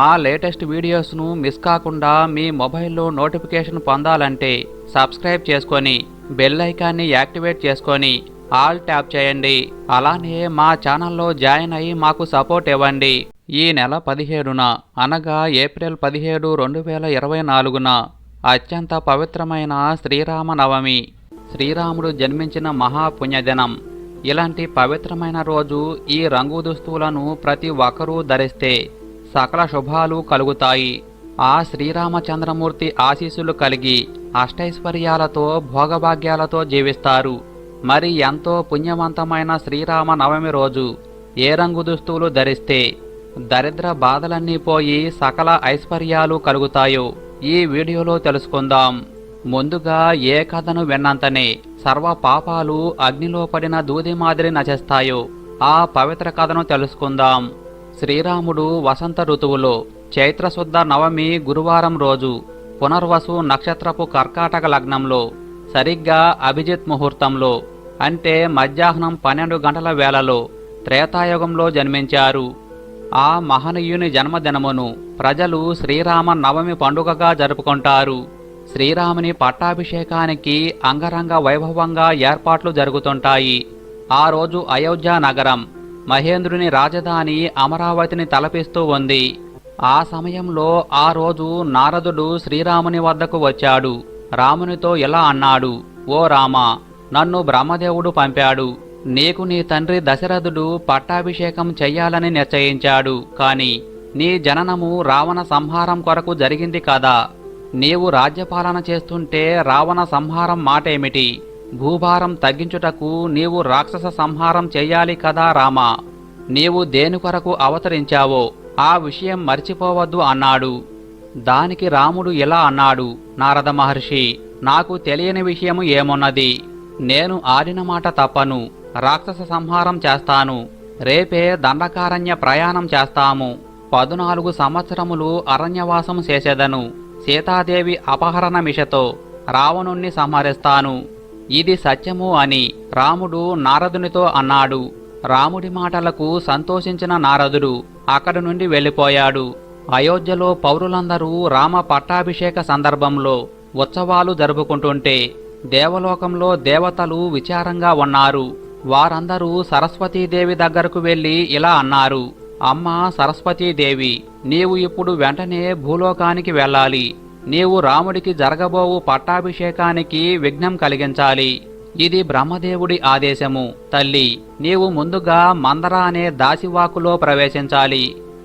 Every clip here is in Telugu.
మా లేటెస్ట్ వీడియోస్ను మిస్ కాకుండా మీ మొబైల్లో నోటిఫికేషన్ పొందాలంటే సబ్స్క్రైబ్ చేసుకొని బెల్ ఐకాన్ని యాక్టివేట్ చేసుకొని ఆల్ ట్యాప్ చేయండి. అలానే మా ఛానల్లో జాయిన్ అయ్యి మాకు సపోర్ట్ ఇవ్వండి. ఈ నెల పదిహేడున అనగా ఏప్రిల్ పదిహేడు రెండు వేల ఇరవై నాలుగున అత్యంత పవిత్రమైన శ్రీరామ నవమి శ్రీరాముడు జన్మించిన మహాపుణ్యదినం ఇలాంటి పవిత్రమైన రోజు ఈ రంగు దుస్తువులను ప్రతి ఒక్కరూ ధరిస్తే సకల శుభాలు కలుగుతాయి. ఆ శ్రీరామచంద్రమూర్తి ఆశీస్సులు కలిగి అష్టైశ్వర్యాలతో భోగభాగ్యాలతో జీవిస్తారు. మరి ఎంతో పుణ్యవంతమైన శ్రీరామ నవమి రోజు ఏ రంగు దుస్తువులు ధరిస్తే దరిద్ర బాధలన్నీ పోయి సకల ఐశ్వర్యాలు కలుగుతాయో ఈ వీడియోలో తెలుసుకుందాం. ముందుగా ఏ కథను విన్నంతనే సర్వ పాపాలు అగ్నిలో పడిన దూది మాదిరి నశిస్తాయో ఆ పవిత్ర కథను తెలుసుకుందాం. శ్రీరాముడు వసంత ఋతువులో చైత్రశుద్ధ నవమి గురువారం రోజు పునర్వసు నక్షత్రపు కర్కాటక లగ్నంలో సరిగ్గా అభిజిత్ ముహూర్తంలో అంటే మధ్యాహ్నం పన్నెండు గంటల వేళలో త్రేతాయుగంలో జన్మించారు. ఆ మహనీయుని జన్మదినమును ప్రజలు శ్రీరామ నవమి పండుగగా జరుపుకుంటారు. శ్రీరాముని పట్టాభిషేకానికి అంగరంగ వైభవంగా ఏర్పాట్లు జరుగుతుంటాయి. ఆ రోజు అయోధ్య నగరం మహేంద్రుని రాజధాని అమరావతిని తలపిస్తూ ఉంది. ఆ సమయంలో ఆ రోజు నారదుడు శ్రీరాముని వద్దకు వచ్చాడు. రామునితో ఇలా అన్నాడు ఓ రామ నన్ను బ్రహ్మదేవుడు పంపాడు. నీకు నీ తండ్రి దశరథుడు పట్టాభిషేకం చెయ్యాలని నిశ్చయించాడు. కాని నీ జననము రావణ సంహారం కొరకు జరిగింది కదా. నీవు రాజ్యపాలన చేస్తుంటే రావణ సంహారం మాటేమిటి? భూభారం తగ్గించుటకు నీవు రాక్షస సంహారం చెయ్యాలి కదా రామా. నీవు దేని కొరకు అవతరించావో ఆ విషయం మర్చిపోవద్దు అన్నాడు. దానికి రాముడు ఇలా అన్నాడు నారద మహర్షి నాకు తెలియని విషయము ఏమున్నది? నేను ఆడిన మాట తప్పను. రాక్షస సంహారం చేస్తాను. రేపే దండకారణ్య ప్రయాణం చేస్తాము. పదునాలుగు సంవత్సరములు అరణ్యవాసం చేసేదను. సీతాదేవి అపహరణ మిషతో రావణుణ్ణి సంహరిస్తాను. ఇది సత్యము అని రాముడు నారదునితో అన్నాడు. రాముడి మాటలకు సంతోషించిన నారదుడు అక్కడి నుండి వెళ్ళిపోయాడు. అయోధ్యలో పౌరులందరూ రామ పట్టాభిషేక సందర్భంలో ఉత్సవాలు జరుపుకుంటుంటే దేవలోకంలో దేవతలు విచారంగా ఉన్నారు. వారందరూ సరస్వతీదేవి దగ్గరకు వెళ్ళి ఇలా అన్నారు. అమ్మ సరస్వతీదేవి నీవు ఇప్పుడు వెంటనే భూలోకానికి వెళ్ళాలి. నీవు రాముడికి జరగబోవు పట్టాభిషేకానికి విఘ్నం కలిగించాలి. ఇది బ్రహ్మదేవుడి ఆదేశము. తల్లి నీవు ముందుగా మందర అనే దాసివాకులో ప్రవేశించాలి.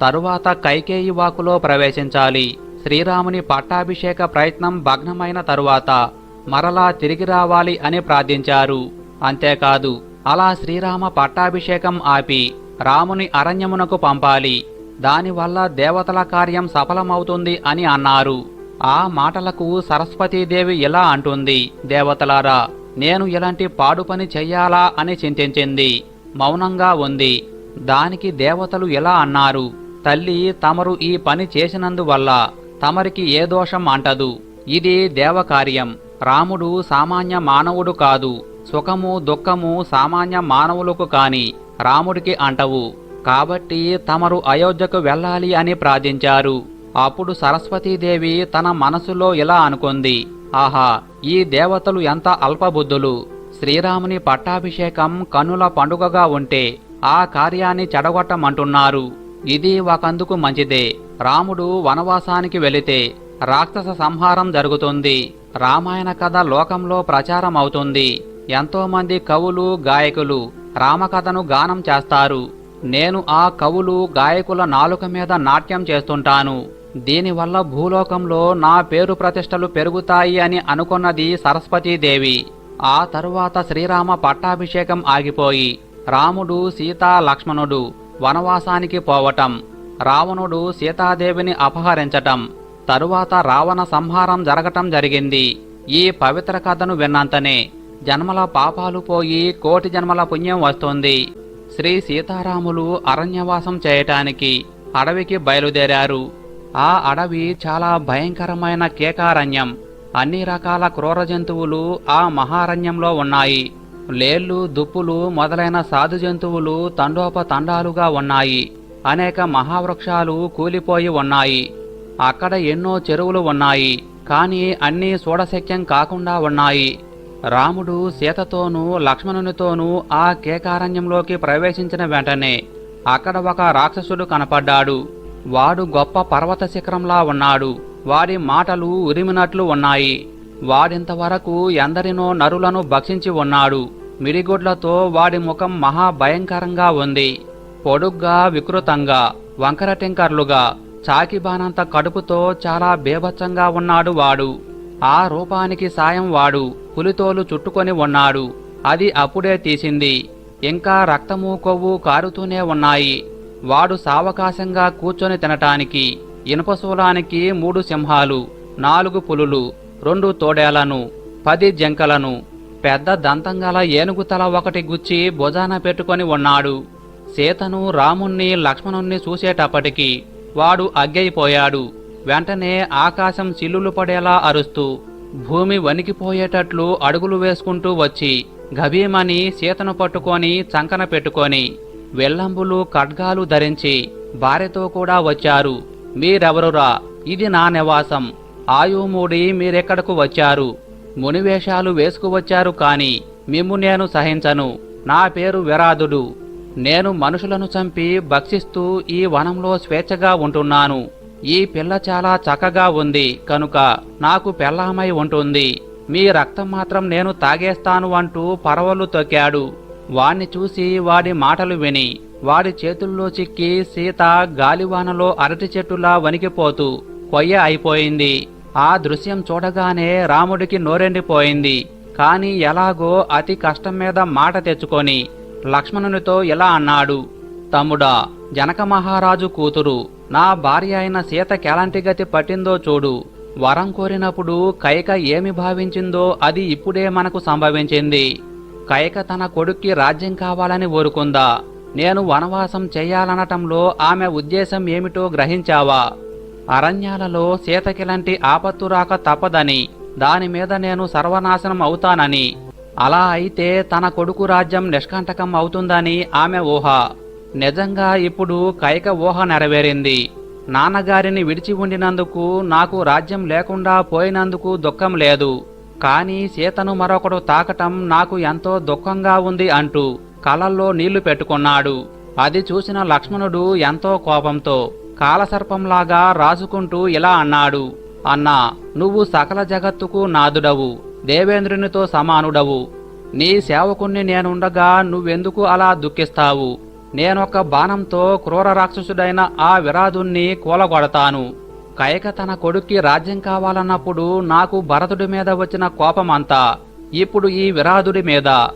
తరువాత కైకేయి వాకులో ప్రవేశించాలి. శ్రీరాముని పట్టాభిషేక ప్రయత్నం భగ్నమైన తరువాత మరలా తిరిగి రావాలి అని ప్రార్థించారు. అంతేకాదు అలా శ్రీరామ పట్టాభిషేకం ఆపి రాముని అరణ్యమునకు పంపాలి. దానివల్ల దేవతల కార్యం సఫలమవుతుంది అని అన్నారు. ఆ మాటలకు సరస్వతీదేవి ఇలా అంటుంది? దేవతలారా నేను ఇలాంటి పాడు పని చెయ్యాలా అని చింతించింది. మౌనంగా ఉంది. దానికి దేవతలు ఎలా అన్నారు? తల్లి తమరు ఈ పని చేసినందువల్ల తమరికి ఏ దోషం అంటదు. ఇది దేవకార్యం. రాముడు సామాన్య మానవుడు కాదు. సుఖము దుఃఖము సామాన్య మానవులకు కాని రాముడికి అంటవు. కాబట్టి తమరు అయోధ్యకు వెళ్ళాలి అని ప్రార్థించారు. అప్పుడు సరస్వతీదేవి తన మనసులో ఇలా అనుకుంది. ఆహా ఈ దేవతలు ఎంత అల్పబుద్ధులు. శ్రీరాముని పట్టాభిషేకం కనుల పండుగగా ఉంటే ఆ కార్యాన్ని చెడగొట్టమంటున్నారు. ఇది ఒకందుకు మంచిదే. రాముడు వనవాసానికి వెళితే రాక్షస సంహారం జరుగుతుంది. రామాయణ కథ లోకంలో ప్రచారం అవుతుంది ఎంతోమంది కవులు గాయకులు రామకథను గానం చేస్తారు. నేను ఆ కవులు గాయకుల నాలుక మీద నాట్యం చేస్తుంటాను. దీనివల్ల భూలోకంలో నా పేరు ప్రతిష్టలు పెరుగుతాయి అని అనుకున్నది సరస్వతీదేవి ఆ తరువాత శ్రీరామ పట్టాభిషేకం ఆగిపోయి రాముడు సీతా లక్ష్మణుడు వనవాసానికి పోవటం రావణుడు సీతాదేవిని అపహరించటం తరువాత రావణ సంహారం జరగటం జరిగింది. ఈ పవిత్ర కథను విన్నంతనే జన్మల పాపాలు పోయి కోటి జన్మల పుణ్యం వస్తుంది. శ్రీ సీతారాములు అరణ్యవాసం చేయటానికి అడవికి బయలుదేరారు. ఆ అడవి చాలా భయంకరమైన కేకారణ్యం. అన్ని రకాల క్రూర జంతువులు ఆ మహారణ్యంలో ఉన్నాయి. లేళ్ళు దుప్పులు మొదలైన సాధు జంతువులు తండోపతండాలుగా ఉన్నాయి. అనేక మహావృక్షాలు కూలిపోయి ఉన్నాయి. అక్కడ ఎన్నో చెరువులు ఉన్నాయి. కానీ అన్నీ చూడశక్యం కాకుండా ఉన్నాయి. రాముడు సీతతోనూ లక్ష్మణునితోనూ ఆ కేకారణ్యంలోకి ప్రవేశించిన వెంటనే అక్కడ ఒక రాక్షసుడు కనపడ్డాడు. వాడు గొప్ప పర్వత శిఖరంలా ఉన్నాడు. వాడి మాటలు ఉరిమినట్లు ఉన్నాయి. వాడింతవరకు ఎందరినో నరులను భక్షించి ఉన్నాడు. మిడిగుడ్లతో వాడి ముఖం మహాభయంకరంగా ఉంది. పొడుగ్గా వికృతంగా వంకరటింకర్లుగా చాకిబానంత కడుపుతో చాలా బేభత్సంగా ఉన్నాడు వాడు. ఆ రూపానికి సాయం వాడు పులితోలు చుట్టుకొని ఉన్నాడు. అది అప్పుడే తీసింది. ఇంకా రక్తము కొవ్వు కారుతూనే ఉన్నాయి. వాడు సావకాశంగా కూర్చొని తినటానికి ఇనుపశూలానికి మూడు సింహాలు నాలుగు పులులు రెండు తోడేలను పది జంకలను పెద్ద దంతంగల ఏనుగు తల ఒకటి గుచ్చి భుజాన పెట్టుకొని ఉన్నాడు. సీతను రాముణ్ణి లక్ష్మణుణ్ణి చూసేటప్పటికి వాడు అగ్గైపోయాడు. వెంటనే ఆకాశం చిల్లులు పడేలా అరుస్తూ భూమి వణికిపోయేటట్లు అడుగులు వేసుకుంటూ వచ్చి గభీమని సీతను పట్టుకొని చంకన పెట్టుకొని వెల్లంబులు ఖడ్గాలు ధరించి భార్యతో కూడా వచ్చారు. మీరెవరురా? ఇది నా నివాసం. ఆయుమూడి మీరెక్కడకు వచ్చారు? మునివేషాలు వేసుకువచ్చారు కాని మిమ్ము నేను సహించను. నా పేరు విరాధుడు నేను మనుషులను చంపి భక్షిస్తూ ఈ వనంలో స్వేచ్ఛగా ఉంటున్నాను. ఈ పిల్ల చాలా చక్కగా ఉంది. కనుక నాకు పెళ్ళామై ఉంటుంది. మీ రక్తం మాత్రం నేను తాగేస్తాను అంటూ పరవలు తొక్కాడు. వాణ్ణి చూసి వాడి మాటలు విని వాడి చేతుల్లో చిక్కి సీత గాలివానలో అరటి చెట్టులా వణికిపోతూ కొయ్య అయిపోయింది. ఆ దృశ్యం చూడగానే రాముడికి నోరెండిపోయింది. కాని ఎలాగో అతి కష్టం మీద మాట తెచ్చుకొని లక్ష్మణునితో ఇలా అన్నాడు తమ్ముడా జనక మహారాజు కూతురు నా భార్య అయిన సీత కెలాంటి గతి పట్టిందో చూడు. వరం కోరినప్పుడు కైక ఏమి భావించిందో అది ఇప్పుడే మనకు సంభవించింది. కైక తన కొడుక్కి రాజ్యం కావాలని ఊరుకుందా? నేను వనవాసం చెయ్యాలనటంలో ఆమె ఉద్దేశం ఏమిటో గ్రహించావా? అరణ్యాలలో సీతకిలాంటి ఆపత్తు రాక తప్పదని దాని మీద నేను సర్వనాశనం అవుతానని. అలా అయితే తన కొడుకు రాజ్యం నిష్కంటకం అవుతుందని ఆమె ఊహ. నిజంగా ఇప్పుడు కైక ఊహ నెరవేరింది. నాన్నగారిని విడిచి ఉండినందుకు నాకు రాజ్యం లేకుండా పోయినందుకు దుఃఖం లేదు. కానీ సీతను మరొకడు తాకటం నాకు ఎంతో దుఃఖంగా ఉంది అంటూ కలల్లో నీళ్ళు పెట్టుకున్నాడు. అది చూసిన లక్ష్మణుడు ఎంతో కోపంతో కాలసర్పంలాగా రాజుకుంటూ ఇలా అన్నాడు. అన్నా నువ్వు సకల జగత్తుకు నాదుడవు దేవేంద్రునితో సమానుడవు. నీ సేవకుణ్ణి నేనుండగా నువ్వెందుకు అలా దుఃఖిస్తావు? నేనొక బాణంతో క్రూర రాక్షసుడైన ఆ విరాధుణ్ణి కూలగొడతాను. కైక తన కొడుక్కి రాజ్యం కావాలన్నప్పుడు నాకు భరతుడి మీద వచ్చిన కోపమంతా ఇప్పుడు ఈ విరాధుడి మీద.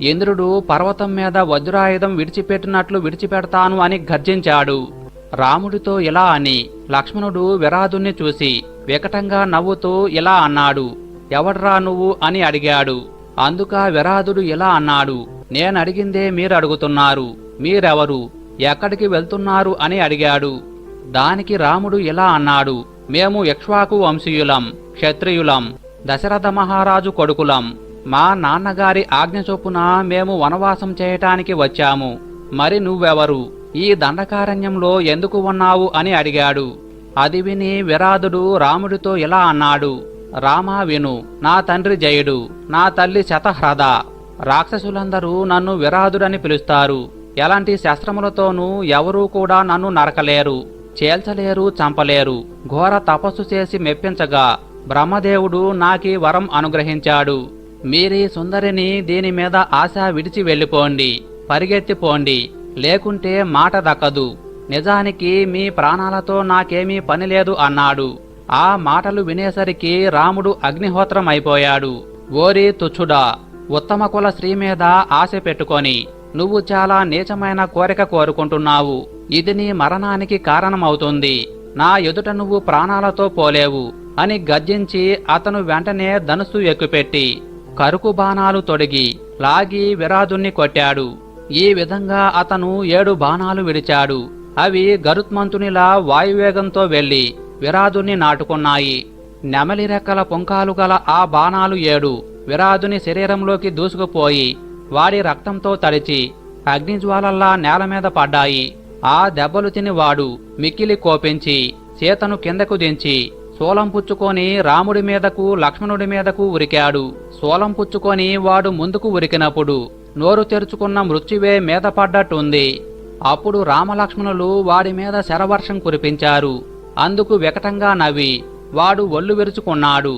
ఇంద్రుడు పర్వతం మీద వజ్రాయుధం విడిచిపెట్టినట్లు విడిచిపెడతాను అని గర్జించాడు. రాముడితో ఇలా అని లక్ష్మణుడు విరాధుణ్ణి చూసి వికటంగా నవ్వుతూ ఇలా అన్నాడు. ఎవడ్రా నువ్వు అని అడిగాడు. అందుక విరాధుడు ఇలా అన్నాడు. నేనడిగిందే మీరు అడుగుతున్నారు మీరెవరు? ఎక్కడికి వెళ్తున్నారు? అని అడిగాడు. దానికి రాముడు ఇలా అన్నాడు? మేము యక్ష్వాకు వంశీయులం క్షత్రియులం దశరథ మహారాజు కొడుకులం. మా నాన్నగారి ఆజ్ఞ చొప్పున మేము వనవాసం చేయటానికి వచ్చాము. మరి నువ్వెవరు? ఈ దండకారణ్యంలో ఎందుకు ఉన్నావు అని అడిగాడు. అది విని విరాధుడు రాముడితో ఇలా అన్నాడు? రామా విను నా తండ్రి జయుడు నా తల్లి శతహ్రద. రాక్షసులందరూ నన్ను విరాధుడని పిలుస్తారు. ఎలాంటి శస్త్రములతోనూ ఎవరూ కూడా నన్ను నరకలేరు. చేల్చలేరు చంపలేరు. ఘోర తపస్సు చేసి మెప్పించగా బ్రహ్మదేవుడు నాకీ వరం అనుగ్రహించాడు. మీరీ సుందరిని దీని మీద ఆశ విడిచి వెళ్ళిపోండి పరిగెత్తిపోండి లేకుంటే మాట దక్కదు. నిజానికి మీ ప్రాణాలతో నాకేమీ పని లేదు అన్నాడు. ఆ మాటలు వినేసరికి రాముడు అగ్నిహోత్రం అయిపోయాడు. ఓరి తుచ్చుడా ఉత్తమ కుల స్త్రీ మీద ఆశ పెట్టుకొని నువ్వు చాలా నీచమైన కోరిక కోరుకుంటున్నావు. ఇది నీ మరణానికి కారణమవుతుంది. నా ఎదుట నువ్వు ప్రాణాలతో పోలేవు. అని గర్జించి అతను వెంటనే ధనుసు ఎక్కుపెట్టి కరుకు బాణాలు తొడిగి లాగి విరాధుణ్ణి కొట్టాడు. ఈ విధంగా అతను ఏడు బాణాలు విడిచాడు. అవి గరుత్మంతునిలా వాయువేగంతో వెళ్ళి విరాధుని నాటుకున్నాయి. నెమలి రెక్కల పుంకాలు గల ఆ బాణాలు ఏడు విరాధుని శరీరంలోకి దూసుకుపోయి వాడి రక్తంతో తడిచి అగ్నిజ్వాలల్లా నేల మీద పడ్డాయి. ఆ దెబ్బలు తిని వాడు మిక్కిలి కోపించి సీతను కిందకు దించి శూలం పుచ్చుకొని రాముడి మీదకు లక్ష్మణుడి మీదకు ఉరికాడు. శూలం పుచ్చుకొని వాడు ముందుకు ఉరికినప్పుడు నోరు తెరుచుకున్న మృత్యువే మీద పడ్డట్టుంది. అప్పుడు రామలక్ష్మణులు వాడి మీద శరవర్షం కురిపించారు. అందుకు వికటంగా నవ్వి వాడు ఒళ్ళు విరుచుకున్నాడు.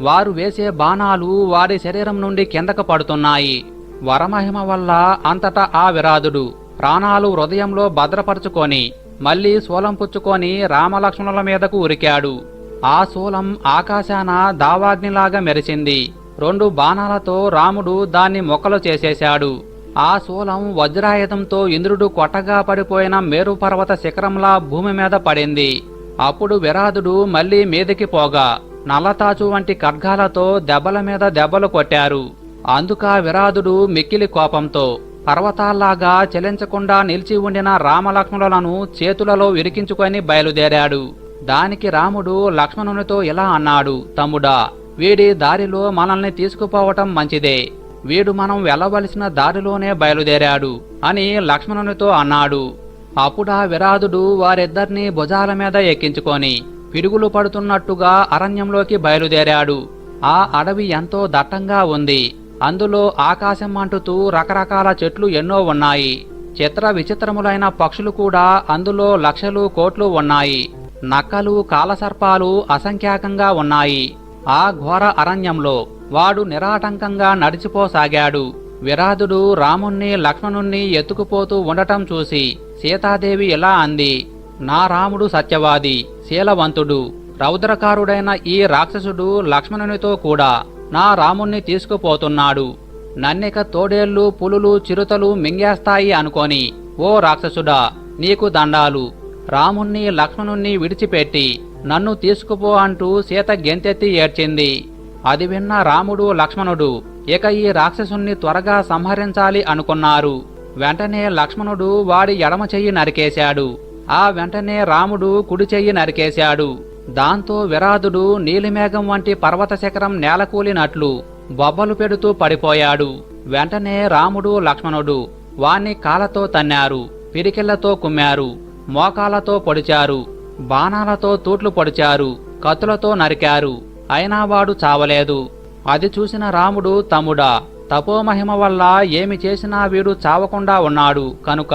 వారు వేసే బాణాలు వాడి శరీరం నుండి కిందకు పడుతున్నాయి. వరమహిమ వల్ల అంతటా ఆ విరాధుడు ప్రాణాలు హృదయంలో భద్రపరుచుకొని మళ్ళీ శూలం పుచ్చుకొని రామలక్ష్మణుల మీదకు ఉరికాడు. ఆ శూలం ఆకాశాన దావాగ్నిలాగా మెరిసింది. రెండు బాణాలతో రాముడు దాన్ని మొక్కలు చేసేశాడు. ఆ శూలం వజ్రాయుధంతో ఇంద్రుడు కొట్టగా పడిపోయిన మేరుపర్వత శిఖరంలా భూమి మీద పడింది. అప్పుడు విరాధుడు మళ్ళీ మీదికి పోగా నల్లతాచు వంటి ఖడ్గాలతో దెబ్బల మీద దెబ్బలు కొట్టారు. అందుక విరాధుడు మిక్కిలి కోపంతో పర్వతాల్లాగా చెలించకుండా నిలిచి ఉండిన రామలక్ష్మణులను చేతులలో విరికించుకొని బయలుదేరాడు. దానికి రాముడు లక్ష్మణునితో ఇలా అన్నాడు తమ్ముడా వీడి దారిలో మనల్ని తీసుకుపోవటం మంచిదే. వీడు మనం వెళ్ళవలసిన దారిలోనే బయలుదేరాడు అని లక్ష్మణునితో అన్నాడు. అప్పుడా విరాధుడు వారిద్దరినీ భుజాల మీద ఎక్కించుకొని పిడుగులు పడుతున్నట్టుగా అరణ్యంలోకి బయలుదేరాడు. ఆ అడవి ఎంతో దట్టంగా ఉంది. అందులో ఆకాశం అంటుతూ రకరకాల చెట్లు ఎన్నో ఉన్నాయి. చిత్ర విచిత్రములైన పక్షులు కూడా అందులో లక్షలు కోట్లు ఉన్నాయి. నక్కలు కాలసర్పాలు అసంఖ్యాకంగా ఉన్నాయి. ఆ ఘోర అరణ్యంలో వాడు నిరాటంకంగా నడిచిపోసాగాడు. విరాధుడు రాముణ్ణి లక్ష్మణుణ్ణి ఎత్తుకుపోతూ ఉండటం చూసి సీతాదేవి ఇలా అంది నా రాముడు సత్యవాది శీలవంతుడు రౌద్రకారుడైన ఈ రాక్షసుడు లక్ష్మణునితో కూడా నా రాముణ్ణి తీసుకుపోతున్నాడు. నన్నిక తోడేళ్ళు పులులు చిరుతలు మింగేస్తాయి అనుకొని ఓ రాక్షసుడా నీకు దండాలు. రాముణ్ణి లక్ష్మణుణ్ణి విడిచిపెట్టి నన్ను తీసుకుపో అంటూ సీత గెంతెత్తి ఏడ్చింది. అది విన్న రాముడు లక్ష్మణుడు ఇక ఈ రాక్షసుణ్ణి త్వరగా సంహరించాలి అనుకున్నారు. వెంటనే లక్ష్మణుడు వాడి ఎడమ చెయ్యి నరికేశాడు. ఆ వెంటనే రాముడు కుడి చెయ్యి నరికేశాడు. దాంతో విరాధుడు నీలిమేఘం వంటి పర్వత శిఖరం నేలకూలినట్లు బొబ్బలు పెడుతూ పడిపోయాడు. వెంటనే రాముడు లక్ష్మణుడు వాణ్ణి కాలతో తన్నారు పిరికిళ్ళతో కుమ్మారు మోకాలతో పొడిచారు బాణాలతో తూట్లు పొడిచారు కత్తులతో నరికారు. అయినా వాడు చావలేదు. అది చూసిన రాముడు తమ్ముడా తపోమహిమ వల్ల ఏమి చేసినా వీడు చావకుండా ఉన్నాడు. కనుక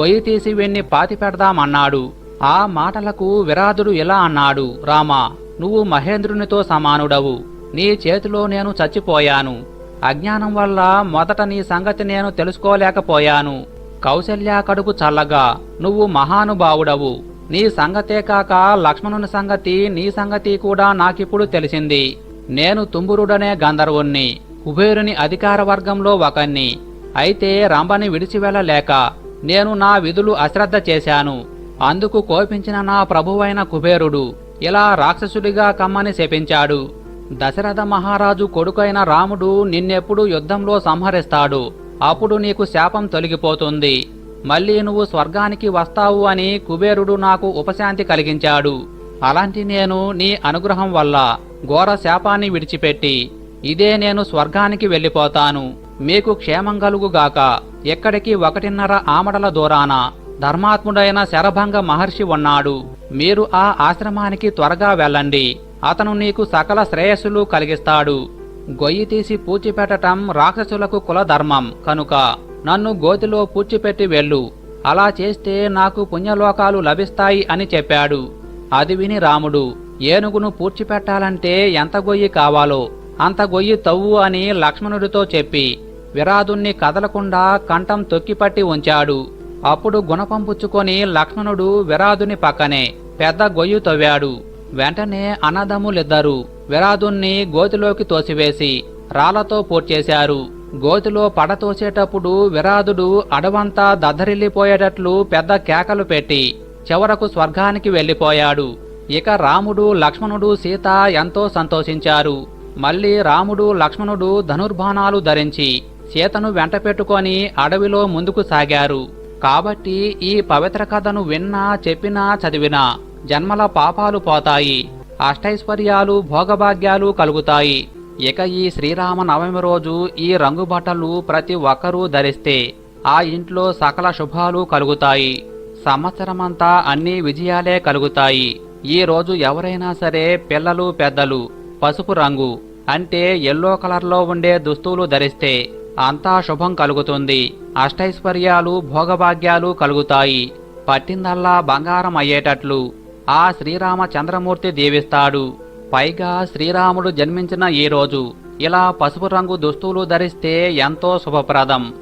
గొయ్యి తీసి వెన్ని పాతి పెడదామన్నాడు ఆ మాటలకు విరాధుడు ఇలా అన్నాడు? రామా నువ్వు మహేంద్రునితో సమానుడవు. నీ చేతిలో నేను చచ్చిపోయాను. అజ్ఞానం వల్ల మొదట నీ సంగతి నేను తెలుసుకోలేకపోయాను. కౌశల్య కడుపు చల్లగా నువ్వు మహానుభావుడవు. నీ సంగతే కాక లక్ష్మణుని సంగతి నీ సంగతి కూడా నాకిప్పుడు తెలిసింది. నేను తుంబురుడనే గంధర్వుణ్ణి కుబేరుని అధికార వర్గంలో ఒకణ్ణి. అయితే రంభని విడిచి వెళ్ళలేక నేను నా విధులు అశ్రద్ధ చేశాను. అందుకు కోపించిన నా ప్రభువైన కుబేరుడు ఇలా రాక్షసుడిగా కమ్మని శపించాడు. దశరథ మహారాజు కొడుకైన రాముడు నిన్నెప్పుడు యుద్ధంలో సంహరిస్తాడు. అప్పుడు నీకు శాపం తొలగిపోతుంది. మళ్ళీ నువ్వు స్వర్గానికి వస్తావు అని కుబేరుడు నాకు ఉపశాంతి కలిగించాడు. అలాంటి నేను నీ అనుగ్రహం వల్ల ఘోర శాపాన్ని విడిచిపెట్టి ఇదే నేను స్వర్గానికి వెళ్ళిపోతాను. మీకు క్షేమం కలుగుగాక ఎక్కడికి ఒకటిన్నర ఆమడల దూరాన ధర్మాత్ముడైన శరభంగ మహర్షి ఉన్నాడు. మీరు ఆ ఆశ్రమానికి త్వరగా వెళ్ళండి. అతను నీకు సకల శ్రేయస్సులు కలిగిస్తాడు. గొయ్యి తీసి పూడ్చిపెట్టటం రాక్షసులకు కులధర్మం. కనుక నన్ను గోతిలో పూడ్చిపెట్టి వెళ్ళు. అలా చేస్తే నాకు పుణ్యలోకాలు లభిస్తాయి అని చెప్పాడు. అది విని రాముడు ఏనుగును పూడ్చిపెట్టాలంటే ఎంత గొయ్యి కావాలో అంత గొయ్యి తవ్వు అని లక్ష్మణుడితో చెప్పి విరాదుణ్ణి కదలకుండా కంఠం తొక్కిపట్టి ఉంచాడు. అప్పుడు గుణపంపుచ్చుకొని లక్ష్మణుడు విరాధుని పక్కనే పెద్ద గొయ్యి తవ్వాడు. వెంటనే అన్నదమ్ములిద్దరూ విరాధుణ్ణి గోతిలోకి తోసివేసి రాళ్ళతో పూడ్చేశారు. గోతిలో పడతోసేటప్పుడు విరాధుడు అడవంతా దద్దరిల్లిపోయేటట్లు పెద్ద కేకలు పెట్టి చివరకు స్వర్గానికి వెళ్ళిపోయాడు. ఇక రాముడు లక్ష్మణుడు సీత ఎంతో సంతోషించారు. మళ్ళీ రాముడు లక్ష్మణుడు ధనుర్బాణాలు ధరించి సీతను వెంటపెట్టుకొని అడవిలో ముందుకు సాగారు. కాబట్టి ఈ పవిత్ర కథను విన్నా చెప్పినా చదివినా జన్మల పాపాలు పోతాయి. అష్టైశ్వర్యాలు భోగభాగ్యాలు కలుగుతాయి. ఇక ఈ శ్రీరామ నవమి రోజు ఈ రంగు బట్టలు ప్రతి ఒక్కరూ ధరిస్తే ఆ ఇంట్లో సకల శుభాలు కలుగుతాయి. సంవత్సరమంతా అన్ని విజయాలే కలుగుతాయి. ఈ రోజు ఎవరైనా సరే పిల్లలు పెద్దలు పసుపు రంగు అంటే ఎల్లో కలర్లో ఉండే దుస్తులు ధరిస్తే అంతా శుభం కలుగుతుంది. అష్టైశ్వర్యాలు భోగభాగ్యాలు కలుగుతాయి. పట్టిందల్లా బంగారం అయ్యేటట్లు. ఆ శ్రీరామచంద్రమూర్తి దీవిస్తాడు. పైగా శ్రీరాముడు జన్మించిన ఈ రోజు. ఇలా పసుపు రంగు దుస్తులు ధరిస్తే ఎంతో శుభప్రదం.